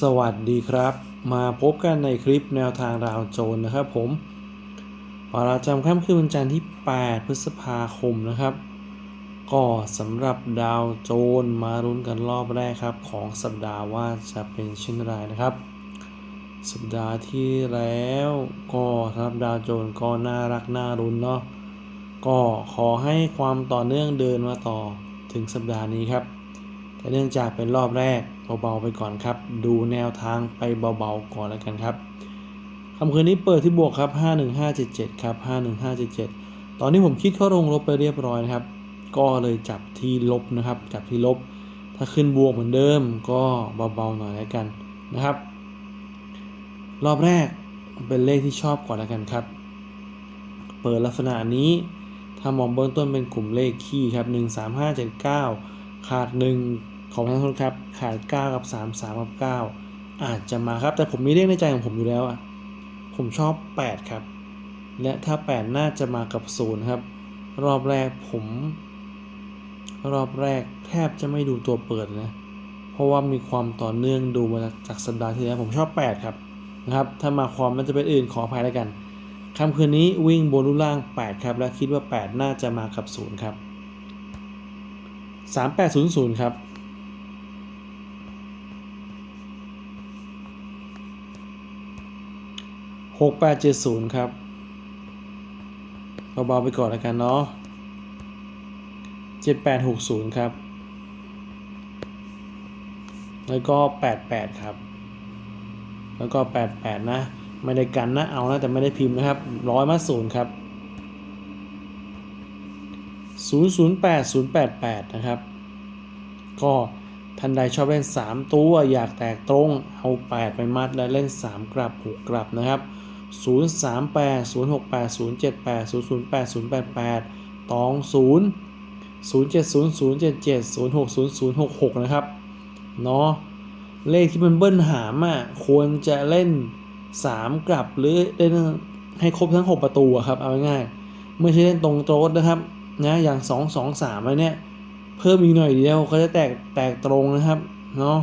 สวัสดีครับ มาพบกันในคลิปแนวทางดาวโจรนะครับผมประจำค่ำคืนวันจันทร์ที่ 8 พฤษภาคมนะครับ ก็สำหรับดาวโจรมารุ้นกันรอบแรกครับ ของสัปดาห์ว่าจะเป็นเช่นไรนะครับ สัปดาห์ที่แล้วก็สำหรับดาวโจรก็น่ารักน่ารุ้นเนาะก็ขอให้ความต่อเนื่องเดินมาต่อถึงสัปดาห์นี้ครับ แต่เนื่องจากเป็นรอบแรกเบาๆไปก่อนครับ ดูแนวทางไปเบาๆก่อนแล้วกันครับคำคืนนี้เปิดที่บวกครับ 51577 ครับ 51577 ตอนนี้ผมคิดเข้าลงลบไปเรียบร้อยนะครับ ก็เลยจับที่ลบนะครับ จับที่ลบ ถ้าขึ้นบวกเหมือนเดิมก็เบาๆหน่อยแล้วกันนะครับ รอบแรกเป็นเลขที่ชอบก่อนแล้วกันครับ เปิดลักษณะนี้ถ้ามองเบื้องต้นเป็นกลุ่มเลขคี่ครับ 13579 ขาด 1 ของทั้งทุนครับ ขาด 9 กับ 3 3 กับ 9 อาจจะมาครับ แต่ผมมีเลขในใจของผมอยู่แล้วอะ ผมชอบ 8 ครับ และถ้า 8 น่าจะมากับ 0 ครับ รอบแรกผม รอบแรกแทบจะไม่ดูตัวเปิดนะ เพราะว่ามีความต่อเนื่องดูมาจากสัปดาห์ที่แล้วผมชอบ 8 ครับนะครับ ถ้ามาความมันจะเป็นอื่นขออภัยแล้วกันค่ำคืนนี้วิ่งบนรูล่าง 8 ครับ และคิดว่า 8 น่าจะมากับ 0 ครับ 3800 ครับ6870ครับเบาๆไปก่อนแล้วกันเนาะ7860ครับ แล้วก็88ครับ แล้วก็88นะ ไม่ได้กันนะ เอานะแต่ไม่ได้พิมพ์นะครับร้อยมาศูนย์ครับ 008088 นะครับ ก็ท่านใดชอบเล่น 3 ตัวอยากแตกตรงเอา 8 ไปมัดและเล่น 3 กลับ 6 กลับนะครับ 038 068 078 008 088 ตอง 0 070 077 060 066 นะครับ เนาะเลขที่มันเบิ้ลหามอะควรจะเล่น 3 กลับหรือเล่นให้ครบทั้ง 6 ประตูครับ เอาง่ายๆไม่ใช่เล่นตรงโต๊ดนะครับ นะอย่าง 2 2 3อะไรเนี่ย เพิ่มอีกหน่อยเดียวก็จะแตกแตกตรงนะครับเนาะ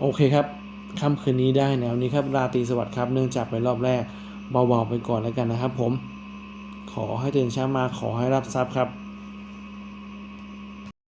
โอเคครับค่ำคืนนี้ได้แนวนี้ครับ ราตรีสวัสดิ์ครับ เนื่องจากเป็นรอบแรกเบาๆไปก่อนแล้วกันนะครับผมขอให้ตื่นเช้ามาขอให้รับทรัพย์ครับ